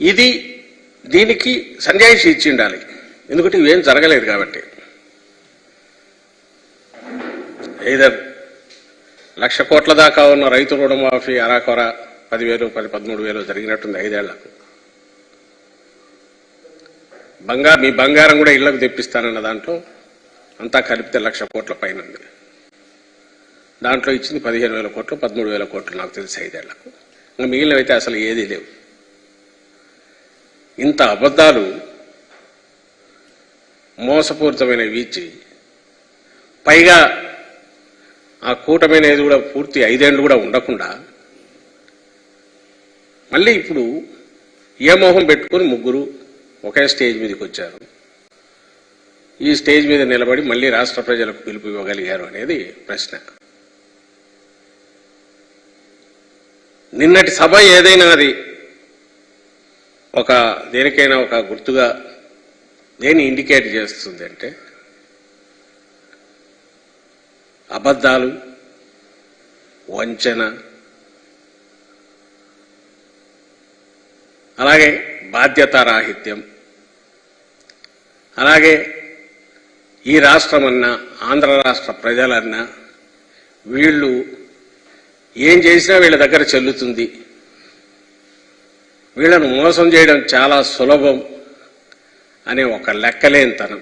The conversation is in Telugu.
ఇది దీనికి సంజాయిషి ఇచ్చి ఉండాలి ఎందుకంటే ఇవేం జరగలేదు కాబట్టి. ఏదర్ లక్ష కోట్ల దాకా ఉన్న రైతు రుణమాఫీ అరాకొర పదివేలు పది పదమూడు వేలు జరిగినట్టుంది ఐదేళ్ళకు. బంగారు మీ బంగారం కూడా ఇళ్ళకు తెప్పిస్తానన్న దాంట్లో అంతా కలిపితే లక్ష కోట్ల పైన ఉంది దాంట్లో ఇచ్చింది పదిహేను వేల కోట్లు పదమూడు వేల కోట్లు నాకు తెలిసి ఐదేళ్ళకు. ఇంకా మిగిలినవైతే అసలు ఏదీ లేవు. ఇంత అబద్ధాలు మోసపూరితమైనవి వీచి. పైగా ఆ కూటమి అనేది కూడా పూర్తి ఐదేళ్ళు కూడా ఉండకుండా మళ్ళీ ఇప్పుడు ఏ మోహం పెట్టుకొని ముగ్గురు ఒకే స్టేజ్ మీదకి వచ్చారు. ఈ స్టేజ్ మీద నిలబడి మళ్ళీ రాష్ట్ర ప్రజలకు పిలుపు ఇవ్వగలిగారు అనేది ప్రశ్న. నిన్నటి సభ ఏదైనా అది ఒక దేనికైనా ఒక గుర్తుగా దేని ఇండికేట్ చేస్తుంది అంటే అబద్ధాలు వంచన అలాగే బాధ్యతారాహిత్యం అలాగే ఈ రాష్ట్రమన్నా ఆంధ్ర రాష్ట్ర ప్రజలన్నా వీళ్ళు ఏం చేసినా వీళ్ళ దగ్గర చెల్లుతుంది. వీళ్ళను మోసం చేయడం చాలా సులభం అనే ఒక లెక్కలేనితనం.